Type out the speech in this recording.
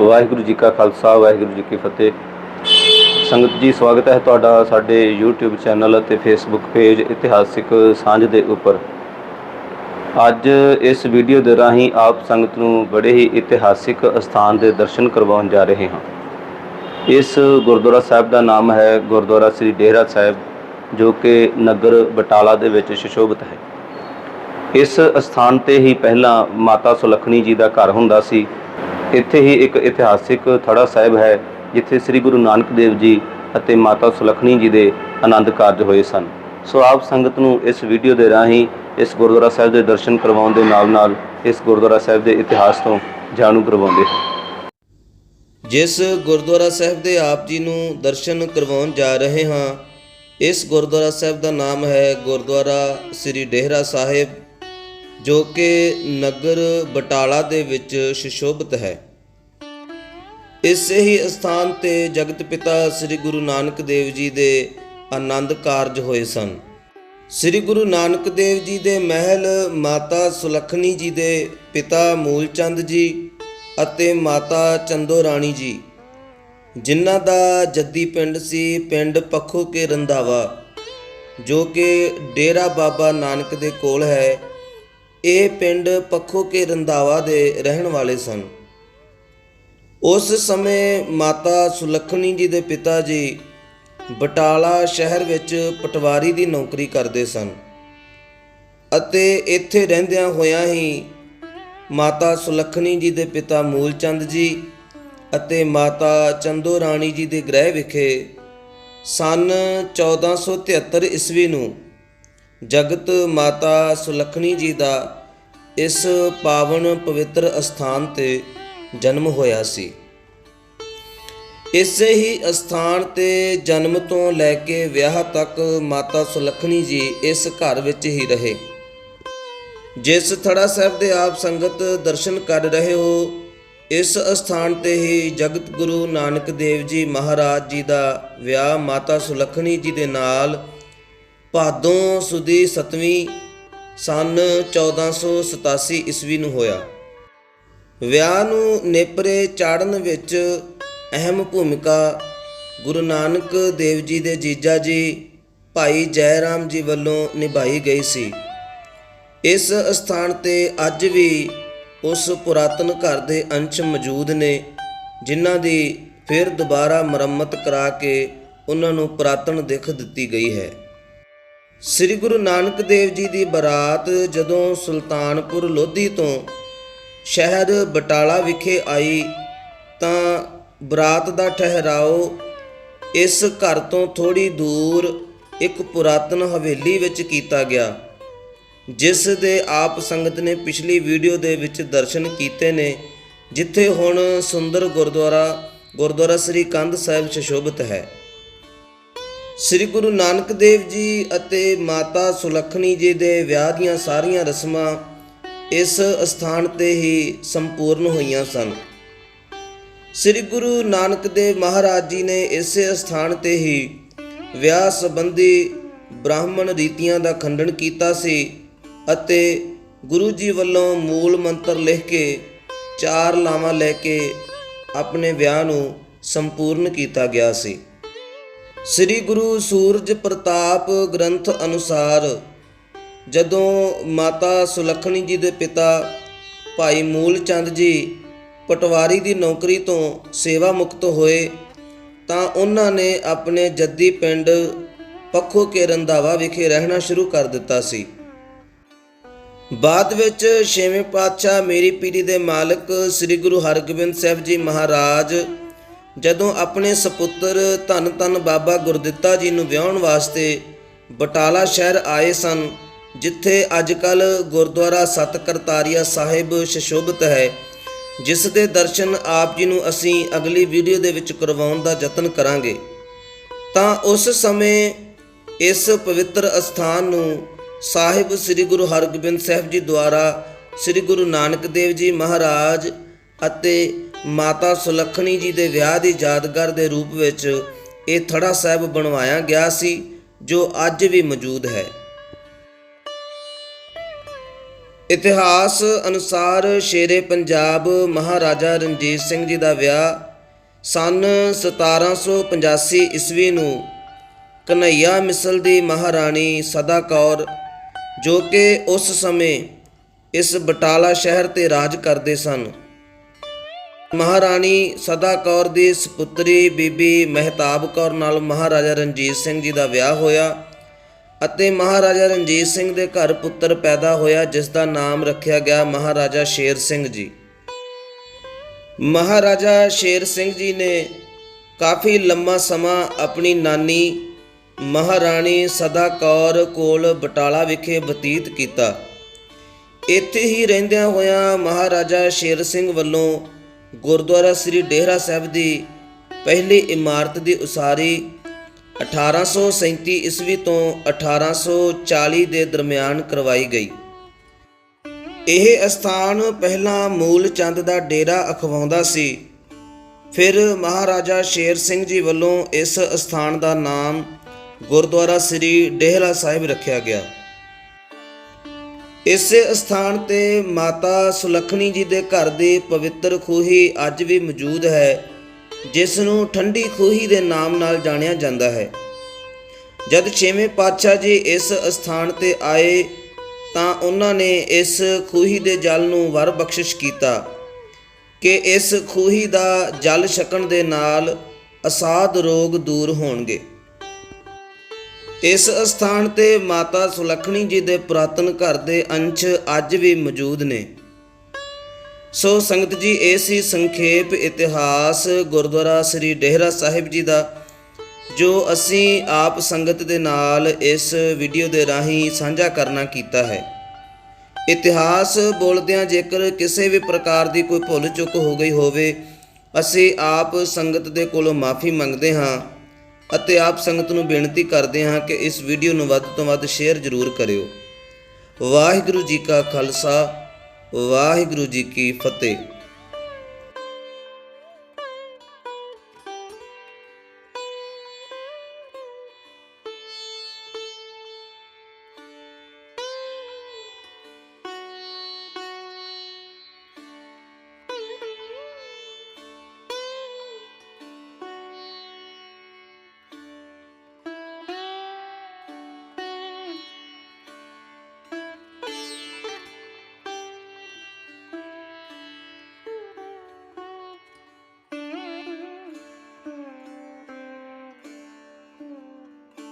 ਵਾਹਿਗੁਰੂ ਜੀ ਕਾ ਖਾਲਸਾ, ਵਾਹਿਗੁਰੂ ਜੀ ਕੀ ਫਤਿਹ। ਸੰਗਤ ਜੀ, ਸਵਾਗਤ ਹੈ ਤੁਹਾਡਾ ਸਾਡੇ YouTube ਚੈਨਲ ਅਤੇ Facebook ਪੇਜ ਇਤਿਹਾਸਿਕ ਸਾਂਝ ਦੇ ਉੱਪਰ। ਅੱਜ ਇਸ ਵੀਡੀਓ ਦੇ ਰਾਹੀਂ ਆਪ ਸੰਗਤ ਨੂੰ ਬੜੇ ਹੀ ਇਤਿਹਾਸਿਕ ਸਥਾਨ ਦੇ ਦਰਸ਼ਨ ਕਰਵਾਉਣ ਜਾ ਰਹੇ ਹਾਂ। ਇਸ ਗੁਰਦੁਆਰਾ ਸਾਹਿਬ ਦਾ ਨਾਮ ਹੈ ਗੁਰਦੁਆਰਾ ਸ੍ਰੀ ਡੇਹਰਾ ਸਾਹਿਬ, ਜੋ ਕਿ ਨਗਰ ਬਟਾਲਾ ਦੇ ਵਿੱਚ ਸੁਸ਼ੋਭਿਤ ਹੈ। ਇਸ ਸਥਾਨ ਤੇ ਹੀ ਪਹਿਲਾਂ ਮਾਤਾ ਸੁਲੱਖਣੀ ਜੀ ਦਾ ਘਰ ਹੁੰਦਾ ਸੀ। ਇੱਥੇ ਹੀ ਇੱਕ ਇਤਿਹਾਸਿਕ ਥੜਾ ਸਾਹਿਬ ਹੈ, ਜਿੱਥੇ ਸ੍ਰੀ ਗੁਰੂ ਨਾਨਕ ਦੇਵ ਜੀ ਅਤੇ ਮਾਤਾ ਸੁਲੱਖਣੀ ਜੀ ਦੇ ਆਨੰਦ ਕਾਰਜ ਹੋਏ ਸਨ। ਸੋ ਆਪ ਸੰਗਤ ਨੂੰ ਇਸ ਵੀਡੀਓ ਦੇ ਰਾਹੀਂ, ਇਸ ਗੁਰਦੁਆਰਾ ਸਾਹਿਬ ਦੇ ਦਰਸ਼ਨ ਕਰਵਾਉਣ ਦੇ ਨਾਲ-ਨਾਲ, ਇਸ ਗੁਰਦੁਆਰਾ ਸਾਹਿਬ ਦੇ ਇਤਿਹਾਸ ਤੋਂ ਜਾਣੂ ਕਰਵਾਉਂਦੇ ਹਾਂ। ਜਿਸ ਗੁਰਦੁਆਰਾ ਸਾਹਿਬ ਦੇ ਆਪ ਜੀ ਨੂੰ ਦਰਸ਼ਨ ਕਰਵਾਉਣ ਜਾ ਰਹੇ ਹਾਂ, ਇਸ ਗੁਰਦੁਆਰਾ ਸਾਹਿਬ ਦਾ ਨਾਮ ਹੈ ਗੁਰਦੁਆਰਾ ਸ੍ਰੀ ਡੇਹਰਾ ਸਾਹਿਬ। ਜੋ ਕਿ ਨਗਰ ਬਟਾਲਾ ਦੇ ਵਿੱਚ ਸੁਸ਼ੋਭਿਤ ਹੈ। ਇਸੇ ਹੀ ਸਥਾਨ ਤੇ ਜਗਤ ਪਿਤਾ ਸ੍ਰੀ ਗੁਰੂ ਨਾਨਕ ਦੇਵ ਜੀ ਦੇ ਆਨੰਦ ਕਾਰਜ ਹੋਏ ਸਨ। ਸ੍ਰੀ ਗੁਰੂ ਨਾਨਕ ਦੇਵ ਜੀ ਦੇ ਮਹਿਲ ਮਾਤਾ ਸੁਲੱਖਣੀ ਜੀ ਦੇ ਪਿਤਾ ਮੂਲਚੰਦ ਜੀ ਅਤੇ ਮਾਤਾ ਚੰਦੋ ਰਾਣੀ ਜੀ, ਜਿਨ੍ਹਾਂ ਦਾ ਜੱਦੀ ਪਿੰਡ ਸੀ ਪਿੰਡ ਪੱਖੋ ਕੇ ਰੰਧਾਵਾ, ਜੋ ਕਿ ਡੇਰਾ ਬਾਬਾ ਨਾਨਕ ਦੇ ਕੋਲ ਹੈ। ਇਹ ਪਿੰਡ ਪੱਖੋ ਕੇ ਰੰਧਾਵਾ ਦੇ ਰਹਿਣ ਵਾਲੇ ਸਨ। ਉਸ ਸਮੇਂ ਮਾਤਾ ਸੁਲੱਖਣੀ ਜੀ ਦੇ ਪਿਤਾ ਜੀ ਬਟਾਲਾ ਸ਼ਹਿਰ ਵਿੱਚ ਪਟਵਾਰੀ ਦੀ ਨੌਕਰੀ ਕਰਦੇ ਸਨ ਅਤੇ ਇੱਥੇ ਰਹਿੰਦਿਆਂ ਹੋਇਆਂ ਹੀ ਮਾਤਾ ਸੁਲੱਖਣੀ ਜੀ ਦੇ ਪਿਤਾ ਮੂਲਚੰਦ ਜੀ ਅਤੇ ਮਾਤਾ ਚੰਦੋ ਰਾਣੀ ਜੀ ਦੇ ਗ੍ਰਹਿ ਵਿਖੇ ਸਨ 1473 ਈਸਵੀ ਨੂੰ ਜਗਤ ਮਾਤਾ ਸੁਲੱਖਣੀ ਜੀ ਦਾ ਇਸ ਪਾਵਨ ਪਵਿੱਤਰ ਅਸਥਾਨ ਤੇ ਜਨਮ ਹੋਇਆ ਸੀ। ਇਸੇ ਹੀ ਅਸਥਾਨ ਤੇ ਜਨਮ ਤੋਂ ਲੈ ਕੇ ਵਿਆਹ ਤੱਕ ਮਾਤਾ ਸੁਲੱਖਣੀ ਜੀ ਇਸ ਘਰ ਵਿੱਚ ਹੀ ਰਹੇ। ਜਿਸ ਥੜਾ ਸਾਹਿਬ ਦੇ ਆਪ ਸੰਗਤ ਦਰਸ਼ਨ ਕਰ ਰਹੇ ਹੋ, ਇਸ ਅਸਥਾਨ ਤੇ ਹੀ ਜਗਤ ਗੁਰੂ ਨਾਨਕ ਦੇਵ ਜੀ ਮਹਾਰਾਜ ਜੀ ਦਾ ਵਿਆਹ ਮਾਤਾ ਸੁਲੱਖਣੀ ਜੀ ਦੇ ਨਾਲ ਭਾਦੋਂ ਸੁਦੀ 7ਵੀਂ ਸਨ 1487 ਈਸਵੀ ਨੂੰ ਹੋਇਆ। ਵਿਆਹ ਨੂੰ ਨੇਪਰੇ ਚਾੜਨ ਵਿੱਚ ਅਹਿਮ ਭੂਮਿਕਾ ਗੁਰੂ ਨਾਨਕ ਦੇਵ ਜੀ ਦੇ ਜੀਜਾ ਜੀ ਭਾਈ ਜੈ ਰਾਮ ਜੀ ਵੱਲੋਂ ਨਿਭਾਈ ਗਈ ਸੀ। ਇਸ ਸਥਾਨ ਤੇ ਅੱਜ ਵੀ ਉਸ ਪੁਰਾਤਨ ਘਰ ਦੇ ਅੰਸ਼ ਮੌਜੂਦ ਨੇ, ਜਿਨ੍ਹਾਂ ਦੀ ਫਿਰ ਦੁਬਾਰਾ ਮੁਰੰਮਤ ਕਰਾ ਕੇ ਉਹਨਾਂ ਨੂੰ ਪੁਰਾਤਨ ਦਿੱਖ ਦਿੱਤੀ ਗਈ ਹੈ। ਸ੍ਰੀ ਗੁਰੂ ਨਾਨਕ ਦੇਵ ਜੀ ਦੀ ਬਰਾਤ ਜਦੋਂ ਸੁਲਤਾਨਪੁਰ ਲੋਧੀ ਤੋਂ ਸ਼ਹਿਰ ਬਟਾਲਾ ਵਿਖੇ ਆਈ ਤਾਂ ਬਰਾਤ ਦਾ ਠਹਿਰਾਓ ਇਸ ਘਰ ਤੋਂ ਥੋੜੀ ਦੂਰ ਇੱਕ ਪੁਰਾਤਨ ਹਵੇਲੀ ਵਿੱਚ ਕੀਤਾ ਗਿਆ, ਜਿਸ ਦੇ ਆਪ ਸੰਗਤ ਨੇ ਪਿਛਲੀ ਵੀਡੀਓ ਦੇ ਵਿੱਚ ਦਰਸ਼ਨ ਕੀਤੇ ਨੇ, ਜਿੱਥੇ ਹੁਣ ਸੁੰਦਰ ਗੁਰਦੁਆਰਾ ਗੁਰਦੁਆਰਾ ਸ੍ਰੀ ਕੰਧ ਸਾਹਿਬ ਸ਼ੋਭਿਤ ਹੈ। ਸ੍ਰੀ ਗੁਰੂ ਨਾਨਕ ਦੇਵ ਜੀ ਅਤੇ ਮਾਤਾ ਸੁਲੱਖਣੀ ਜੀ ਦੇ ਵਿਆਹ ਦੀਆਂ ਸਾਰੀਆਂ ਰਸਮਾਂ ਇਸ ਸਥਾਨ ਤੇ ਹੀ ਸੰਪੂਰਨ ਹੋਈਆਂ ਸਨ। ਸ੍ਰੀ ਗੁਰੂ ਨਾਨਕ ਦੇਵ ਮਹਾਰਾਜ ਜੀ ਨੇ ਇਸੇ ਸਥਾਨ ਤੇ ਹੀ ਵਿਆਹ ਸੰਬੰਧੀ ਬ੍ਰਾਹਮਣ ਰੀਤੀਆਂ ਦਾ ਖੰਡਨ ਕੀਤਾ ਸੀ ਅਤੇ ਗੁਰੂ ਜੀ ਵੱਲੋਂ ਮੂਲ ਮੰਤਰ ਲਿਖ ਕੇ ਚਾਰ ਲਾਵਾਂ ਲੈ ਕੇ ਆਪਣੇ ਵਿਆਹ ਨੂੰ ਸੰਪੂਰਨ ਕੀਤਾ ਗਿਆ ਸੀ। ਸ੍ਰੀ ਗੁਰੂ ਸੂਰਜ ਪ੍ਰਤਾਪ ਗ੍ਰੰਥ ਅਨੁਸਾਰ, ਜਦੋਂ ਮਾਤਾ ਸੁਲੱਖਣੀ ਜੀ ਦੇ ਪਿਤਾ ਭਾਈ ਮੂਲ ਚੰਦ ਜੀ ਪਟਵਾਰੀ ਦੀ ਨੌਕਰੀ ਤੋਂ ਸੇਵਾ ਮੁਕਤ ਹੋਏ, ਤਾਂ ਉਹਨਾਂ ਨੇ ਆਪਣੇ ਜੱਦੀ ਪਿੰਡ ਪੱਖੋ ਕੇ ਰੰਧਾਵਾ ਵਿਖੇ ਰਹਿਣਾ ਸ਼ੁਰੂ ਕਰ ਦਿੱਤਾ ਸੀ। ਬਾਅਦ ਵਿੱਚ ਛੇਵੇਂ ਪਾਤਸ਼ਾਹ ਮੇਰੀ ਪੀਰੀ ਦੇ ਮਾਲਕ ਸ੍ਰੀ ਗੁਰੂ ਹਰਗੋਬਿੰਦ ਸਾਹਿਬ ਜੀ ਮਹਾਰਾਜ ਜਦੋਂ ਆਪਣੇ ਸੁਪੁੱਤਰ ਧੰਨ ਧੰਨ ਬਾਬਾ ਗੁਰਦਿੱਤਾ ਜੀ ਨੂੰ ਵਿਆਹਣ ਵਾਸਤੇ ਬਟਾਲਾ ਸ਼ਹਿਰ ਆਏ ਸਨ, ਜਿੱਥੇ ਅੱਜਕੱਲ ਗੁਰਦੁਆਰਾ ਸਤ ਕਰਤਾਰੀਆ ਸਾਹਿਬ ਸ਼ਸ਼ੋਭਿਤ ਹੈ, ਜਿਸ ਦੇ ਦਰਸ਼ਨ ਆਪ ਜੀ ਨੂੰ ਅਸੀਂ ਅਗਲੀ ਵੀਡੀਓ ਦੇ ਵਿੱਚ ਕਰਵਾਉਣ ਦਾ ਯਤਨ ਕਰਾਂਗੇ। ਤਾਂ ਉਸ ਸਮੇਂ ਇਸ ਪਵਿੱਤਰ ਅਸਥਾਨ ਨੂੰ ਸਾਹਿਬ ਸ੍ਰੀ ਗੁਰੂ ਹਰਗੋਬਿੰਦ ਸਾਹਿਬ ਜੀ ਦੁਆਰਾ ਸ੍ਰੀ ਗੁਰੂ ਨਾਨਕ ਦੇਵ ਜੀ ਮਹਾਰਾਜ ਅਤੇ ਮਾਤਾ ਸੁਲੱਖਣੀ ਜੀ ਦੇ ਵਿਆਹ ਦੀ ਯਾਦਗਾਰ ਦੇ ਰੂਪ ਵਿੱਚ ਇਹ ਥੜਾ ਸਾਹਿਬ ਬਣਵਾਇਆ ਗਿਆ ਸੀ, ਜੋ ਅੱਜ ਵੀ ਮੌਜੂਦ ਹੈ। ਇਤਿਹਾਸ ਅਨੁਸਾਰ ਸ਼ੇਰੇ ਪੰਜਾਬ ਮਹਾਰਾਜਾ ਰਣਜੀਤ ਸਿੰਘ ਜੀ ਦਾ ਵਿਆਹ ਸਨ 1785 ਈਸਵੀ ਨੂੰ ਕਨਈਆ ਮਿਸਲ ਦੀ ਮਹਾਰਾਣੀ ਸਦਾ ਕੌਰ, ਜੋ ਕਿ ਉਸ ਸਮੇਂ ਇਸ ਬਟਾਲਾ ਸ਼ਹਿਰ ਤੇ ਰਾਜ ਕਰਦੇ ਸਨ। ਮਹਾਰਾਣੀ ਸਦਾ ਕੌਰ ਦੀ ਸੁਪੁੱਤਰੀ ਬੀਬੀ ਮਹਿਤਾਬ ਕੌਰ ਨਾਲ ਮਹਾਰਾਜਾ ਰਣਜੀਤ ਸਿੰਘ ਜੀ ਦਾ ਵਿਆਹ ਹੋਇਆ ਅਤੇ ਮਹਾਰਾਜਾ ਰਣਜੀਤ ਸਿੰਘ ਦੇ ਘਰ ਪੁੱਤਰ ਪੈਦਾ ਹੋਇਆ, ਜਿਸ ਦਾ ਨਾਮ ਰੱਖਿਆ ਗਿਆ ਮਹਾਰਾਜਾ ਸ਼ੇਰ ਸਿੰਘ ਜੀ। ਮਹਾਰਾਜਾ ਸ਼ੇਰ ਸਿੰਘ ਜੀ ਨੇ ਕਾਫੀ ਲੰਮਾ ਸਮਾਂ ਆਪਣੀ ਨਾਨੀ ਮਹਾਰਾਣੀ ਸਦਾ ਕੌਰ ਕੋਲ ਬਟਾਲਾ ਵਿਖੇ ਬਤੀਤ ਕੀਤਾ। ਇੱਥੇ ਹੀ ਰਹਿੰਦਿਆਂ ਹੋਇਆਂ ਮਹਾਰਾਜਾ ਸ਼ੇਰ ਸਿੰਘ ਵੱਲੋਂ ਗੁਰਦੁਆਰਾ ਸ੍ਰੀ ਡੇਹਰਾ ਸਾਹਿਬ ਦੀ ਪਹਿਲੀ ਇਮਾਰਤ ਦੀ ਉਸਾਰੀ 1837 ਈਸਵੀ ਤੋਂ 1840 ਦੇ ਦਰਮਿਆਨ ਕਰਵਾਈ ਗਈ। ਇਹ ਸਥਾਨ ਪਹਿਲਾਂ ਮੂਲ ਚੰਦ ਦਾ ਡੇਰਾ ਅਖਵਾਉਂਦਾ ਸੀ। ਫਿਰ ਮਹਾਰਾਜਾ ਸ਼ੇਰ ਸਿੰਘ ਜੀ ਵੱਲੋਂ ਇਸ ਸਥਾਨ ਦਾ ਨਾਮ ਗੁਰਦੁਆਰਾ ਸ੍ਰੀ ਡੇਹਰਾ ਸਾਹਿਬ ਰੱਖਿਆ ਗਿਆ। ਇਸੇ ਸਥਾਨ ਤੇ ਮਾਤਾ ਸੁਲੱਖਣੀ ਜੀ ਦੇ ਘਰ ਦੀ ਪਵਿੱਤਰ ਖੂਹੀ ਅੱਜ ਵੀ ਮੌਜੂਦ ਹੈ ਜਿਸ ਨੂੰ ਠੰਡੀ ਖੂਹੀ ਦੇ ਨਾਮ ਨਾਲ ਜਾਣਿਆ ਜਾਂਦਾ ਹੈ। ਜਦ ਛੇਵੇਂ ਪਾਤਸ਼ਾਹ ਜੀ ਇਸ ਸਥਾਨ ਤੇ ਆਏ, ਤਾਂ ਉਹਨਾਂ ਨੇ ਇਸ ਖੂਹੀ ਦੇ ਜਲ ਨੂੰ ਵਰ ਬਖਸ਼ਿਸ਼ ਕੀਤਾ ਕਿ ਇਸ ਖੂਹੀ ਦਾ ਜਲ ਛਕਣ ਦੇ ਨਾਲ ਅਸਾਧ ਰੋਗ ਦੂਰ ਹੋਣਗੇ। ਇਸ ਸਥਾਨ ਤੇ ਮਾਤਾ ਸੁਲੱਖਣੀ ਜੀ ਦੇ ਪੁਰਾਤਨ ਘਰ ਦੇ ਅੰਸ਼ ਅੱਜ ਵੀ ਮੌਜੂਦ ਨੇ। ਸੋ ਸੰਗਤ ਜੀ, ਇਹ ਸੀ ਸੰਖੇਪ ਇਤਿਹਾਸ ਗੁਰਦੁਆਰਾ ਸ੍ਰੀ ਡੇਹਰਾ ਸਾਹਿਬ ਜੀ ਦਾ, ਜੋ ਅਸੀਂ ਆਪ ਸੰਗਤ ਦੇ ਨਾਲ ਇਸ ਵੀਡੀਓ ਦੇ ਰਾਹੀਂ ਸਾਂਝਾ ਕਰਨਾ ਕੀਤਾ ਹੈ। ਇਤਿਹਾਸ ਬੋਲਦਿਆਂ ਜੇਕਰ ਕਿਸੇ ਵੀ ਪ੍ਰਕਾਰ ਦੀ ਕੋਈ ਭੁੱਲ ਚੁੱਕ ਹੋ ਗਈ ਹੋਵੇ, ਅਸੀਂ ਆਪ ਸੰਗਤ ਦੇ ਕੋਲੋਂ ਮਾਫੀ ਮੰਗਦੇ ਹਾਂ। ਅਤੇ ਆਪ ਸੰਗਤ ਨੂੰ ਬੇਨਤੀ ਕਰਦੇ ਹਾਂ ਕਿ ਇਸ ਵੀਡੀਓ ਨੂੰ ਵੱਧ ਤੋਂ ਵੱਧ ਸ਼ੇਅਰ ਜ਼ਰੂਰ ਕਰਿਓ। ਵਾਹਿਗੁਰੂ ਜੀ ਕਾ ਖਾਲਸਾ, ਵਾਹਿਗੁਰੂ ਜੀ ਕੀ ਫਤਿਹ।